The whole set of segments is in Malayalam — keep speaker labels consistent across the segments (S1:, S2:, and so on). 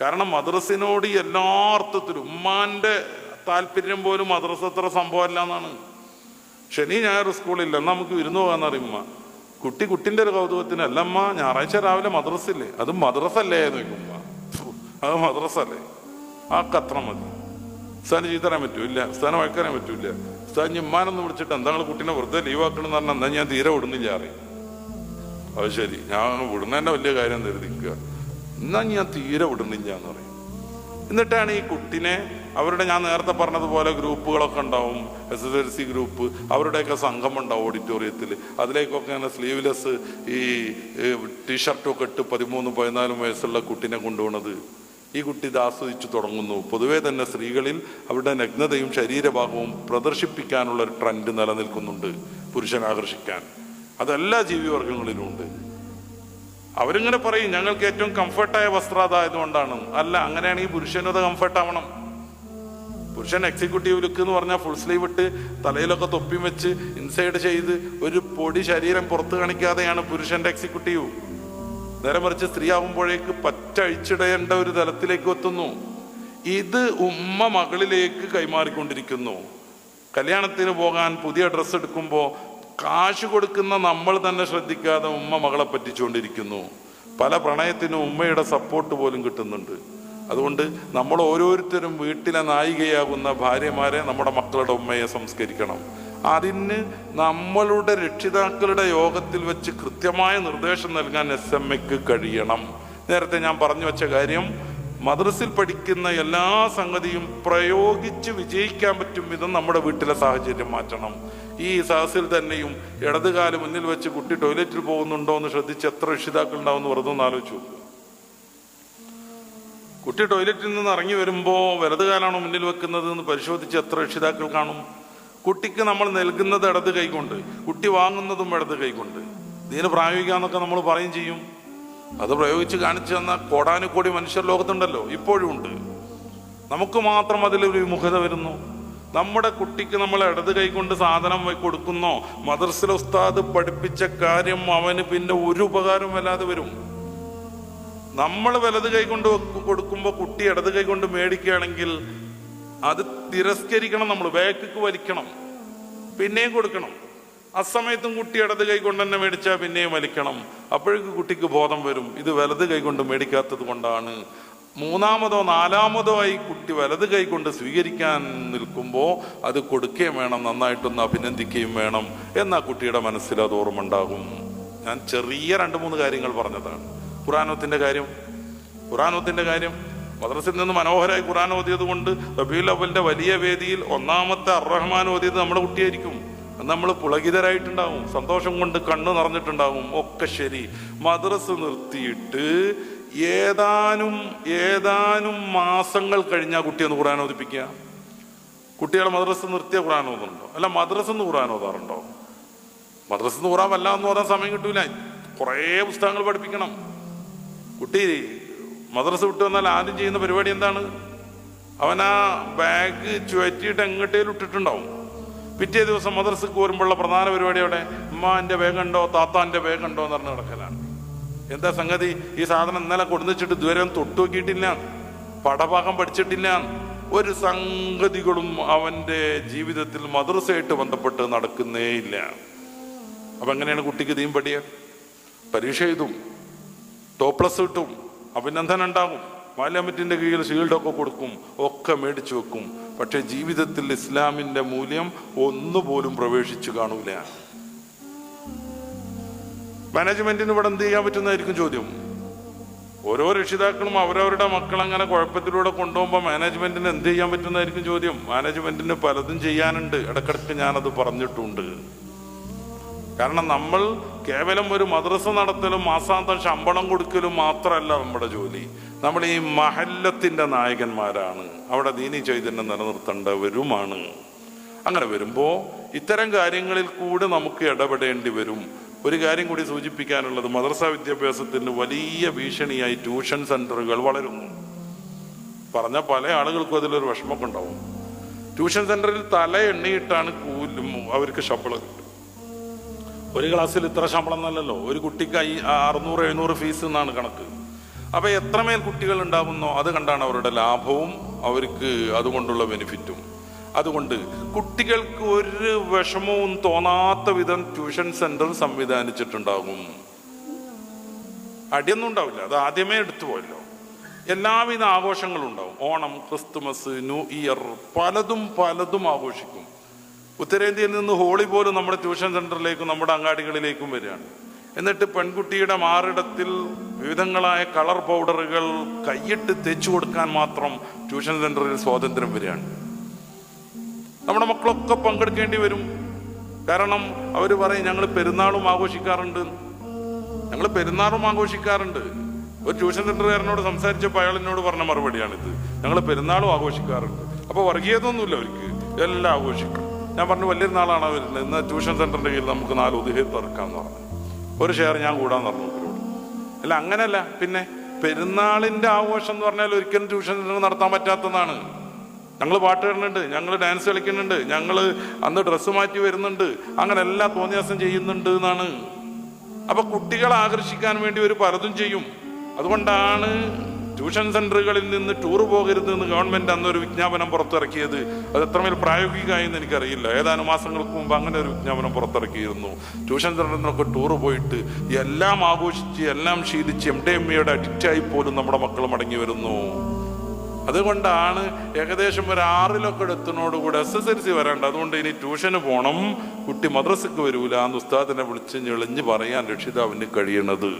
S1: കാരണം മദ്രസിനോട് എല്ലാ അർത്ഥത്തിലും ഉമ്മാന്റെ താല്പര്യം പോലും മദ്രസ അത്ര സംഭവമല്ല എന്നാണ്. ശനി ഞായർ സ്കൂളില്ല. എന്നാ നമുക്ക് വിരുന്ന് പോകാന്ന് അറിയുമ്മ കുട്ടി കുട്ടിന്റെ ഒരു കൗതുകത്തിനല്ല അമ്മ ഞായറാഴ്ച രാവിലെ മദ്രസില്ലേ? അത് മദ്രസ അല്ലേ നോക്കുമ്മ അത് മദ്രസ അല്ലേ ആ കത്ര മതി. ഉസ്താന് ചീത്ത തരാൻ പറ്റൂ ഇല്ല ഉസ്താനെ വഴക്കാനാൻ പറ്റൂല ഉസ്താൻ ഉമ്മാനൊന്ന് വിളിച്ചിട്ട് എന്താ കുട്ടീനെ വെറുതെ ലീവാക്കണമെന്ന് പറഞ്ഞാൽ എന്താ ഞാൻ തീരെ വിടുന്നില്ല അറിയാം അത് ശരി. ഞാൻ വിടുന്നതന്നെ വലിയ കാര്യം കരുതിക്കുക. എന്നാ ഞാൻ തീരെ വിടുന്നില്ല എന്ന് പറയും. എന്നിട്ടാണ് ഈ കുട്ടിനെ അവരുടെ ഞാൻ നേരത്തെ പറഞ്ഞതുപോലെ ഗ്രൂപ്പുകളൊക്കെ ഉണ്ടാവും S S L C group അവരുടെയൊക്കെ സംഘം ഉണ്ടാവും ഓഡിറ്റോറിയത്തിൽ അതിലേക്കൊക്കെ ഇങ്ങനെ സ്ലീവ്ലെസ് ഈ ടീഷർട്ടൊക്കെ ഇട്ട് പതിമൂന്ന് പതിനാലും വയസ്സുള്ള കുട്ടിനെ കൊണ്ടുപോണത്. ഈ കുട്ടി ഇത് ആസ്വദിച്ചു തുടങ്ങുന്നു. പൊതുവേ തന്നെ സ്ത്രീകളിൽ അവരുടെ നഗ്നതയും ശരീരഭാഗവും പ്രദർശിപ്പിക്കാനുള്ള ഒരു ട്രെൻഡ് നിലനിൽക്കുന്നുണ്ട് പുരുഷനെ ആകർഷിക്കാൻ. അതെല്ലാ ജീവിവർഗങ്ങളിലും ഉണ്ട്. അവരിങ്ങനെ പറയും ഞങ്ങൾക്ക് ഏറ്റവും കംഫർട്ടായ വസ്ത്രം അതായതുകൊണ്ടാണ് അല്ല അങ്ങനെയാണെങ്കിൽ പുരുഷനും അത് കംഫർട്ട് ആവണം പുരുഷൻ എക്സിക്യൂട്ടീവ് ലുക്ക് എന്ന് പറഞ്ഞാൽ ഫുൾ സ്ലീവ് ഇട്ട് തലയിലൊക്കെ തൊപ്പി വെച്ച് ഇൻസൈഡ് ചെയ്ത് ഒരു പൊടി ശരീരം പുറത്ത് കാണിക്കാതെയാണ് പുരുഷന്റെ എക്സിക്യൂട്ടീവ് നേരെ മറിച്ച് സ്ത്രീ ആവുമ്പോഴേക്ക് പറ്റഴിച്ചിടേണ്ട ഒരു തലത്തിലേക്ക് എത്തുന്നു. ഇത് ഉമ്മ മകളിലേക്ക് കൈമാറിക്കൊണ്ടിരിക്കുന്നു. കല്യാണത്തിന് പോകാൻ പുതിയ ഡ്രസ്സ് എടുക്കുമ്പോൾ കാശ് കൊടുക്കുന്ന നമ്മൾ തന്നെ ശ്രദ്ധിക്കാതെ ഉമ്മ മകളെ പറ്റിച്ചുകൊണ്ടിരിക്കുന്നു. പല പ്രണയത്തിനും ഉമ്മയുടെ സപ്പോർട്ട് പോലും കിട്ടുന്നുണ്ട്. അതുകൊണ്ട് നമ്മൾ ഓരോരുത്തരും വീട്ടിലെ നായികയാകുന്ന ഭാര്യമാരെ നമ്മുടെ മക്കളുടെ ഉമ്മയെ സംസ്കരിക്കണം. അതിന് നമ്മളുടെ രക്ഷിതാക്കളുടെ യോഗത്തിൽ വെച്ച് കൃത്യമായ നിർദ്ദേശം നൽകാൻ എസ് എം എക്ക് കഴിയണം. നേരത്തെ ഞാൻ പറഞ്ഞു വെച്ച കാര്യം മദ്രസിൽ പഠിക്കുന്ന എല്ലാ സംഗതിയും പ്രയോഗിച്ച് വിജയിക്കാൻ പറ്റും വിധം നമ്മുടെ വീട്ടിലെ സാഹചര്യം മാറ്റണം. ഈ സഹസിൽ തന്നെയും ഇടതുകാല മുന്നിൽ വെച്ച് കുട്ടി ടോയ്ലറ്റിൽ പോകുന്നുണ്ടോ എന്ന് ശ്രദ്ധിച്ച് എത്ര രക്ഷിതാക്കൾ ഉണ്ടാവും വെറുതെ ഒന്ന് ആലോചിച്ചു കുട്ടി ടോയ്ലറ്റിൽ നിന്ന് ഇറങ്ങി വരുമ്പോൾ വലതുകാലാണോ മുന്നിൽ വെക്കുന്നത് എന്ന് പരിശോധിച്ച് എത്ര രക്ഷിതാക്കൾ കാണും? കുട്ടിക്ക് നമ്മൾ നൽകുന്നത് ഇടത് കൈകൊണ്ട് കുട്ടി വാങ്ങുന്നതും ഇടത് കൈകൊണ്ട്. ഇതിന് പ്രായോഗിക്കാന്നൊക്കെ നമ്മൾ പറയും ചെയ്യും. അത് പ്രയോഗിച്ച് കാണിച്ചു തന്ന കോടാനുകോടി മനുഷ്യർ ലോകത്തുണ്ടല്ലോ ഇപ്പോഴും ഉണ്ട്. നമുക്ക് മാത്രം അതിലൊരു വിമുഖത വരുന്നു. നമ്മുടെ കുട്ടിക്ക് നമ്മൾ ഇടത് കൈകൊണ്ട് സാധനം കൊടുക്കുന്നോ? മദർസിൽ ഉസ്താദ് പഠിപ്പിച്ച കാര്യം അവന് പിന്നെ ഒരു ഉപകാരം വല്ലാതെ വരും. നമ്മൾ വലത് കൈ കൊണ്ട് കൊടുക്കുമ്പോൾ കുട്ടി ഇടത് കൈ കൊണ്ട് മേടിക്കുകയാണെങ്കിൽ അത് തിരസ്കരിക്കണം നമ്മൾ ബാക്കിക്ക് വലിക്കണം. പിന്നെയും കൊടുക്കണം. ആ സമയത്തും കുട്ടി ഇടത് കൈ കൊണ്ട് തന്നെ മേടിച്ചാൽ പിന്നെയും വലിക്കണം. അപ്പോഴേക്ക് കുട്ടിക്ക് ബോധം വരും. ഇത് വലത് കൈ കൊണ്ട് മേടിക്കാത്തത് കൊണ്ടാണ്. മൂന്നാമതോ നാലാമതോ ആയി കുട്ടി വലത് കൈ കൊണ്ട് സ്വീകരിക്കാൻ നിൽക്കുമ്പോൾ അത് കൊടുക്കുകയും വേണം നന്നായിട്ടൊന്ന് അഭിനന്ദിക്കുകയും വേണം എന്നാ കുട്ടിയുടെ മനസ്സിൽ അത് ഓർമ്മ ഉണ്ടാകും ഞാൻ ചെറിയ രണ്ട് മൂന്ന് കാര്യങ്ങൾ പറഞ്ഞതാണ്. ഖുറാനോത്തിന്റെ കാര്യം ഖുറാനോത്തിന്റെ കാര്യം. മദ്രസിൽ നിന്ന് മനോഹരമായി ഖുറാൻ ഓതിയത് കൊണ്ട് റബീൽ അവലിന്റെ വലിയ വേദിയിൽ ഒന്നാമത്തെ അറഹ്മാൻ ഓതിയത് നമ്മുടെ കുട്ടിയായിരിക്കും. നമ്മൾ പുളകിതരായിട്ടുണ്ടാവും സന്തോഷം കൊണ്ട് കണ്ണ് നിറഞ്ഞിട്ടുണ്ടാവും. ഒക്കെ ശരി. മദ്രസ് നിർത്തിയിട്ട് ഏതാനും ഏതാനും മാസങ്ങൾ കഴിഞ്ഞാൽ കുട്ടിയെ ഒന്ന് ഖുറാൻ ഓതിപ്പിക്കുക. കുട്ടികളെ മദ്രസ് നിർത്തിയ ഖുറാൻ ഓതുന്നുണ്ടോ? അല്ല മദ്രസ് എന്ന് ഖുറാൻ ഓതാറുണ്ടോ? മദ്രസ് എന്ന് ഖുറാൻ വല്ല എന്ന് പറയാൻ സമയം കിട്ടൂല. കുറേ പുസ്തകങ്ങൾ പഠിപ്പിക്കണം. കുട്ടി മദ്രസ വിട്ടു വന്നാൽ ആദ്യം ചെയ്യുന്ന പരിപാടി എന്താണ്? അവൻ ആ ബാഗ് ചുവറ്റിയിട്ട് എങ്ങോട്ടേലും ഇട്ടിട്ടുണ്ടാവും. പിറ്റേ ദിവസം മദ്രസക്ക് വരുമ്പോഴുള്ള പ്രധാന പരിപാടി അവിടെ ഉമ്മാന്റെ താത്താന്റെ താത്താന്റെ ഉണ്ടോ? എന്ന് പറഞ്ഞ് കിടക്കലാണ് എന്താ സംഗതി? ഈ സാധനം ഇന്നലെ കൊടുന്നിച്ചിട്ട് ഒന്നും തൊട്ടു നോക്കിയിട്ടില്ല. പടഭാഗം പഠിച്ചിട്ടില്ല. ഒരു സംഗതികളും അവന്റെ ജീവിതത്തിൽ മദ്രസയായിട്ട് ബന്ധപ്പെട്ട് നടക്കുന്നേ ഇല്ല അപ്പൊ എങ്ങനെയാണ് കുട്ടിക്ക് തീം പടിയ? പരീക്ഷ എഴുതും. പ്ലസ് കിട്ടും. അഭിനന്ദനം ഉണ്ടാകും. പാർലമെന്റിന്റെ കീഴിൽ ഷീൽഡൊക്കെ കൊടുക്കും. ഒക്കെ മേടിച്ചു വെക്കും. പക്ഷെ ജീവിതത്തിൽ ഇസ്ലാമിന്റെ മൂല്യം ഒന്നുപോലും പ്രവേശിച്ചു കാണൂല. മാനേജ്മെന്റിന് ഇവിടെ എന്ത് ചെയ്യാൻ പറ്റുന്നതായിരിക്കും ചോദ്യം? ഓരോ രക്ഷിതാക്കളും അവരവരുടെ മക്കൾ അങ്ങനെ കുഴപ്പത്തിലൂടെ കൊണ്ടുപോകുമ്പോൾ മാനേജ്മെന്റിന് എന്ത് ചെയ്യാൻ പറ്റുന്നതായിരിക്കും ചോദ്യം? മാനേജ്മെന്റിന് പലതും ചെയ്യാനുണ്ട്. ഇടക്കിടക്ക് ഞാനത് പറഞ്ഞിട്ടുണ്ട്. കാരണം നമ്മൾ കേവലം ഒരു മദ്രസ നടത്തലും മാസാന്തം ശമ്പളം കൊടുക്കലും മാത്രമല്ല നമ്മുടെ ജോലി. നമ്മൾ ഈ മഹല്ലത്തിന്റെ നായകന്മാരാണ്. അവിടെ ദീനി ചൈതന്യം നിലനിർത്തേണ്ടവരുമാണ്. അങ്ങനെ വരുമ്പോൾ ഇത്തരം കാര്യങ്ങളിൽ കൂടെ നമുക്ക് ഇടപെടേണ്ടി വരും. ഒരു കാര്യം കൂടി സൂചിപ്പിക്കാനുള്ളത് മദ്രസ വിദ്യാഭ്യാസത്തിന് വലിയ ഭീഷണിയായി ട്യൂഷൻ സെന്ററുകൾ വളരുന്നു പറഞ്ഞ പല ആളുകൾക്കും അതിലൊരു വിഷമമൊക്കെ ഉണ്ടാവും ട്യൂഷൻ സെന്ററിൽ തല എണ്ണിയിട്ടാണ് കൂലും അവർക്ക് ശമ്പളം കിട്ടും. ഒരു ക്ലാസ്സിൽ ഇത്ര ശമ്പളം എന്നല്ലല്ലോ. ഒരു കുട്ടിക്ക് അറുന്നൂറ് എഴുന്നൂറ് ഫീസ് എന്നാണ് കണക്ക്. അപ്പൊ എത്രമേൽ കുട്ടികൾ ഉണ്ടാകുന്നോ അത് കണ്ടാണ് അവരുടെ ലാഭവും അവർക്ക് അതുകൊണ്ടുള്ള ബെനിഫിറ്റും അതുകൊണ്ട് കുട്ടികൾക്ക് ഒരു വിഷമവും തോന്നാത്ത വിധം ട്യൂഷൻ സെന്റർ സംവിധാനിച്ചിട്ടുണ്ടാകും. അടിയൊന്നും ഉണ്ടാവില്ല. അത് ആദ്യമേ എടുത്തു പോയല്ലോ. എല്ലാവിധ ആഘോഷങ്ങളും ഉണ്ടാവും. ഓണം ക്രിസ്തുമസ് ന്യൂ ഇയർ പലതും പലതും ആഘോഷിക്കും. ഉത്തരേന്ത്യയിൽ നിന്ന് ഹോളി പോലും നമ്മുടെ ട്യൂഷൻ സെന്ററിലേക്കും നമ്മുടെ അങ്ങാടികളിലേക്കും വരികയാണ്. എന്നിട്ട് പെൺകുട്ടിയുടെ മാറിടത്തിൽ വിവിധങ്ങളായ കളർ പൗഡറുകൾ കൈയിട്ട് തേച്ചു കൊടുക്കാൻ മാത്രം ട്യൂഷൻ സെന്ററിൽ സ്വാതന്ത്ര്യം വരികയാണ്. നമ്മുടെ മക്കളൊക്കെ പങ്കെടുക്കേണ്ടി വരും. കാരണം അവർ പറയും ഞങ്ങൾ പെരുന്നാളും ആഘോഷിക്കാറുണ്ട്. ഞങ്ങൾ പെരുന്നാളും ആഘോഷിക്കാറുണ്ട്. ഒരു ട്യൂഷൻ സെന്ററുകാരനോട് സംസാരിച്ചപ്പോൾ അയാൾ എന്നോട് പറഞ്ഞ മറുപടിയാണിത്. ഞങ്ങൾ പെരുന്നാളും ആഘോഷിക്കാറുണ്ട്. അപ്പോൾ വർഗീയതൊന്നുമില്ല അവർക്ക്. എല്ലാം ആഘോഷിക്കും. ഞാൻ പറഞ്ഞു വലിയൊരു നാളാണ് വരുന്നത്. ഇന്ന് ട്യൂഷൻ സെന്ററിന്റെ കീഴിൽ നമുക്ക് നാല് ഉദയം തുറക്കാന്ന് പറഞ്ഞു. ഒരു ഷെയർ ഞാൻ കൂടാന്ന് പറഞ്ഞു ഇവരോട്. അല്ല അങ്ങനെയല്ല. പിന്നെ പെരുന്നാളിന്റെ ആഘോഷം എന്ന് പറഞ്ഞാൽ ഒരിക്കലും ട്യൂഷൻ സെന്റർ നടത്താൻ പറ്റാത്തതാണ്. ഞങ്ങൾ പാട്ട് പാടുന്നുണ്ട് ഞങ്ങൾ ഡാൻസ് കളിക്കുന്നുണ്ട് ഞങ്ങൾ അന്ന് ഡ്രസ്സ് മാറ്റി വരുന്നുണ്ട് അങ്ങനെ എല്ലാ തോന്നിയാസം ചെയ്യുന്നുണ്ട് എന്നാണ്. അപ്പൊ കുട്ടികളെ ആകർഷിക്കാൻ വേണ്ടി ഒരു പലതും ചെയ്യും. അതുകൊണ്ടാണ് ട്യൂഷൻ സെന്ററുകളിൽ നിന്ന് ടൂർ പോകരുത് എന്ന് ഗവൺമെന്റ് ഒരു വിജ്ഞാപനം പുറത്തിറക്കിയത്. അത് എത്രമേൽ പ്രായോഗികമായി എന്ന് എനിക്കറിയില്ല. ഏതാനും മാസങ്ങൾക്ക് മുമ്പ് അങ്ങനെ ഒരു വിജ്ഞാപനം പുറത്തിറക്കിയിരുന്നു. ട്യൂഷൻ സെന്ററിൽ നിന്നൊക്കെ ടൂർ പോയിട്ട് എല്ലാം ആഘോഷിച്ച് എല്ലാം ശീലിച്ച് എം ഡി എം എയുടെ അഡിക്റ്റായി പോലും നമ്മുടെ മക്കൾ മടങ്ങി വരുന്നു. അതുകൊണ്ടാണ് ഏകദേശം ഒരു ആറിലൊക്കെ എത്തുന്നതോടുകൂടി എസ് എസ് എൽ സി വരേണ്ട അതുകൊണ്ട് ഇനി ട്യൂഷന് പോകണം കുട്ടി മദ്രസക്ക് വരൂല എന്ന് ഉസ്താദിനെ വിളിച്ച് ഞെളിഞ്ഞ് പറയാൻ രക്ഷിതാവിന് കഴിയണത്.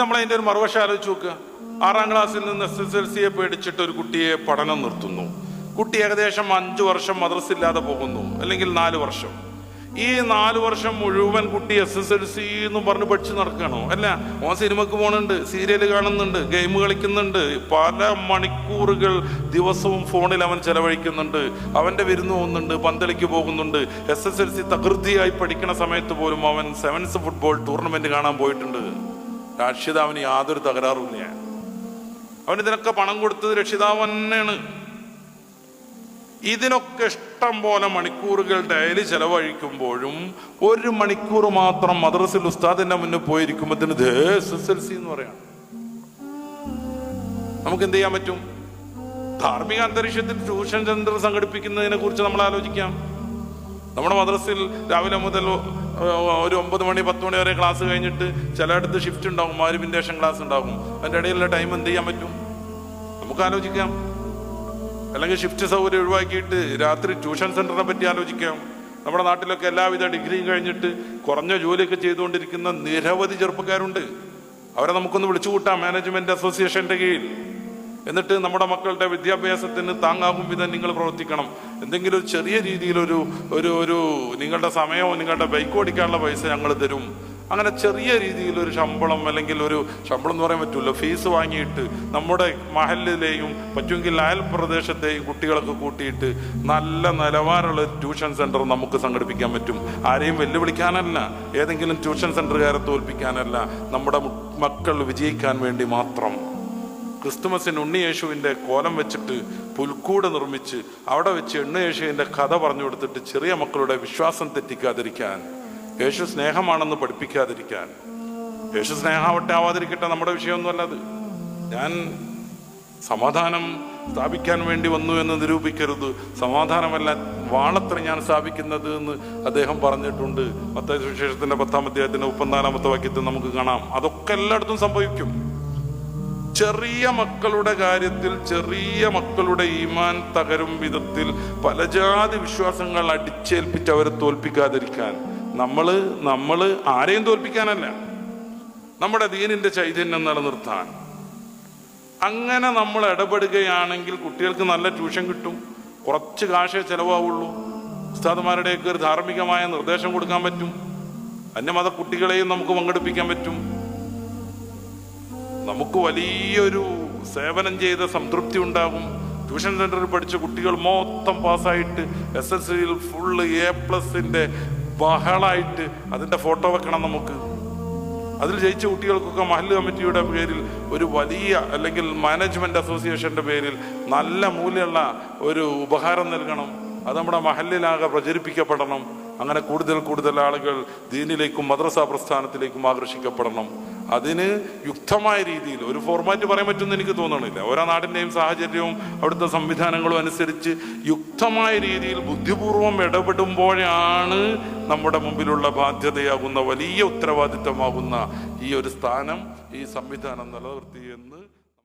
S1: നമ്മളതിന്റെ ഒരു മറുവശ ആലോചിച്ച് നോക്കുക ആറാം ക്ലാസ്സിൽ നിന്ന് എസ് എസ് എൽ സിയെ പേടിച്ചിട്ട് ഒരു കുട്ടിയെ പഠനം നിർത്തുന്നു. കുട്ടി ഏകദേശം അഞ്ചു വർഷം മദ്രസ ഇല്ലാതെ പോകുന്നു. അല്ലെങ്കിൽ നാല് വർഷം. ഈ നാല് വർഷം മുഴുവൻ കുട്ടി എസ് എസ് എൽ സി എന്ന് പറഞ്ഞ് പഠിച്ച് നടക്കണോ? അല്ല ഓൻ സിനിമക്ക് പോകുന്നുണ്ട് സീരിയൽ കാണുന്നുണ്ട് ഗെയിം കളിക്കുന്നുണ്ട് പല മണിക്കൂറുകൾ ദിവസവും ഫോണിൽ അവൻ ചെലവഴിക്കുന്നുണ്ട് അവന്റെ വിരുന്ന് പോകുന്നുണ്ട് പന്തളിക്ക് പോകുന്നുണ്ട് എസ് എസ് എൽ സി തകൃതിയായി പഠിക്കുന്ന സമയത്ത് പോലും അവൻ സെവൻസ് ഫുട്ബോൾ ടൂർണമെന്റ് കാണാൻ പോയിട്ടുണ്ട്. രക്ഷിതാവിന് യാതൊരു തകരാറുമില്ല അവൻ ഇതിനൊക്കെ പണം കൊടുത്തത് രക്ഷിതാവ് തന്നെയാണ്. ഇതിനൊക്കെ ഇഷ്ടം പോലെ മണിക്കൂറുകൾ ഡയലി ചെലവഴിക്കുമ്പോഴും ഒരു മണിക്കൂർ മാത്രം മദ്രസിൽ ഉസ്താദിന്റെ മുന്നിൽ പോയിരിക്കുമ്പോഴത്തേന് എസ് എസ് എൽ സി എന്ന് പറയാം നമുക്ക് എന്ത് ചെയ്യാൻ പറ്റും? ധാർമ്മിക അന്തരീക്ഷത്തിൽ ട്യൂഷൻ സെന്റർ സംഘടിപ്പിക്കുന്നതിനെ കുറിച്ച് നമ്മൾ ആലോചിക്കാം. നമ്മുടെ മദ്രസിൽ രാവിലെ മുതൽ ഒരു ഒമ്പത് മണി പത്ത് മണി വരെ ക്ലാസ് കഴിഞ്ഞിട്ട് ചിലയിടത്ത് ഷിഫ്റ്റ് ഉണ്ടാകും മാരുവിന്റെ ക്ലാസ് ഉണ്ടാകും. അതിന്റെ ഇടയിലുള്ള ടൈം എന്ത് ചെയ്യാൻ പറ്റും? നമുക്ക് ആലോചിക്കാം. അല്ലെങ്കിൽ ഷിഫ്റ്റ് സൗകര്യം ഒഴിവാക്കിയിട്ട് രാത്രി ട്യൂഷൻ സെന്ററിനെ പറ്റി ആലോചിക്കാം. നമ്മുടെ നാട്ടിലൊക്കെ എല്ലാവിധ ഡിഗ്രിയും കഴിഞ്ഞിട്ട് കുറഞ്ഞ ജോലിയൊക്കെ ചെയ്തുകൊണ്ടിരിക്കുന്ന നിരവധി ചെറുപ്പക്കാരുണ്ട്. അവരെ നമുക്കൊന്ന് വിളിച്ചു കൂട്ടാം മാനേജ്മെന്റ് അസോസിയേഷന്റെ കീഴിൽ. എന്നിട്ട് നമ്മുടെ മക്കളുടെ വിദ്യാഭ്യാസത്തിന് താങ്ങാകും വിധം നിങ്ങൾ പ്രവർത്തിക്കണം. എന്തെങ്കിലും ഒരു ചെറിയ രീതിയിലൊരു ഒരു ഒരു നിങ്ങളുടെ സമയമോ നിങ്ങളുടെ ബൈക്ക് ഓടിക്കാനുള്ള പൈസ ഞങ്ങൾ തരും. അങ്ങനെ ചെറിയ രീതിയിൽ ഒരു ശമ്പളം അല്ലെങ്കിൽ ഒരു ശമ്പളം എന്ന് പറയാൻ പറ്റുമല്ലോ ഫീസ് വാങ്ങിയിട്ട് നമ്മുടെ മഹലിലെയും പറ്റുമെങ്കിൽ അയൽ പ്രദേശത്തെയും കുട്ടികളൊക്കെ കൂട്ടിയിട്ട് നല്ല നിലവാരമുള്ള ട്യൂഷൻ സെന്റർ നമുക്ക് സംഘടിപ്പിക്കാൻ പറ്റും. ആരെയും വെല്ലുവിളിക്കാനല്ല. ഏതെങ്കിലും ട്യൂഷൻ സെന്ററുകാരെ തോൽപ്പിക്കാനല്ല. നമ്മുടെ മക്കൾ വിജയിക്കാൻ വേണ്ടി മാത്രം. ക്രിസ്തുമസിന് ഉണ്ണിയേശുവിന്റെ കോലം വെച്ചിട്ട് പുൽക്കൂട് നിർമ്മിച്ച് അവിടെ വെച്ച് ഉണ്ണിയേശുവിന്റെ കഥ പറഞ്ഞു കൊടുത്തിട്ട് ചെറിയ മക്കളുടെ വിശ്വാസം തെറ്റിക്കാതിരിക്കാൻ. യേശു സ്നേഹമാണെന്ന് പഠിപ്പിക്കാതിരിക്കാൻ. യേശു സ്നേഹാവട്ടെ ആവാതിരിക്കട്ടെ നമ്മുടെ വിഷയമൊന്നുമല്ല അത്. ഞാൻ സമാധാനം സ്ഥാപിക്കാൻ വേണ്ടി വന്നു എന്ന് നിരൂപിക്കരുത്. സമാധാനമല്ല വാണത്ര ഞാൻ സ്ഥാപിക്കുന്നത് എന്ന് അദ്ദേഹം പറഞ്ഞിട്ടുണ്ട്. മത്ത സുവിശേഷത്തിന്റെ പത്താം അധ്യായത്തിന്റെ മുപ്പത്തിനാലാമത്തെ വാക്യത്തിൽ നമുക്ക് കാണാം. അതൊക്കെ എല്ലായിടത്തും സംഭവിക്കും. ചെറിയ മക്കളുടെ കാര്യത്തിൽ ചെറിയ മക്കളുടെ ഈമാൻ തകരും വിധത്തിൽ പലജാതി വിശ്വാസങ്ങൾ അടിച്ചേൽപ്പിച്ച് അവരെ തോൽപ്പിക്കാതിരിക്കാൻ. നമ്മൾ നമ്മൾ ആരെയും തോൽപ്പിക്കാനല്ല. നമ്മുടെ ദീനിന്റെ ചൈതന്യം നിലനിർത്താൻ. അങ്ങനെ നമ്മൾ ഇടപെടുകയാണെങ്കിൽ കുട്ടികൾക്ക് നല്ല ട്യൂഷൻ കിട്ടും. കുറച്ച് കാശേ ചിലവാവുള്ളൂ. ഉസ്താദുമാരുടെയൊക്കെ ഒരു ധാർമ്മികമായ നിർദ്ദേശം കൊടുക്കാൻ പറ്റും. അന്യമത കുട്ടികളെയും നമുക്ക് പങ്കെടുപ്പിക്കാൻ പറ്റും. നമുക്ക് വലിയൊരു സേവനം ചെയ്ത സംതൃപ്തി ഉണ്ടാകും. ട്യൂഷൻ സെന്ററിൽ പഠിച്ച കുട്ടികൾ മൊത്തം പാസ്സായിട്ട് എസ് എസ് സിയിൽ ഫുള്ള് എ പ്ലസിന്റെ ബഹളായിട്ട് അതിന്റെ ഫോട്ടോ വെക്കണം നമുക്ക്. അതിൽ ജയിച്ച കുട്ടികൾക്കൊക്കെ മഹല്ല് കമ്മിറ്റിയുടെ പേരിൽ ഒരു വലിയ അല്ലെങ്കിൽ മാനേജ്മെന്റ് അസോസിയേഷന്റെ പേരിൽ നല്ല മൂല്യമുള്ള ഒരു ഉപഹാരം നൽകണം. അത് നമ്മുടെ മഹല്ലിലാകെ പ്രചരിപ്പിക്കപ്പെടണം. അങ്ങനെ കൂടുതൽ കൂടുതൽ ആളുകൾ ദീനിലേക്കും മദ്രസാ പ്രസ്ഥാനത്തിലേക്കും ആകർഷിക്കപ്പെടണം. അതിന് യുക്തമായ രീതിയിൽ ഒരു ഫോർമാറ്റ് പറയാൻ പറ്റുമെന്ന് എനിക്ക് തോന്നണില്ല. ഓരോ നാടിന്റെയും സാഹചര്യവും അവിടുത്തെ സംവിധാനങ്ങളും അനുസരിച്ച് യുക്തമായ രീതിയിൽ ബുദ്ധിപൂർവം ഇടപെടുമ്പോഴാണ് നമ്മുടെ മുമ്പിലുള്ള ബാധ്യതയാകുന്ന വലിയ ഉത്തരവാദിത്തമാകുന്ന ഈ ഒരു സ്ഥാനം ഈ സംവിധാനം നിലനിർത്തിയെന്ന്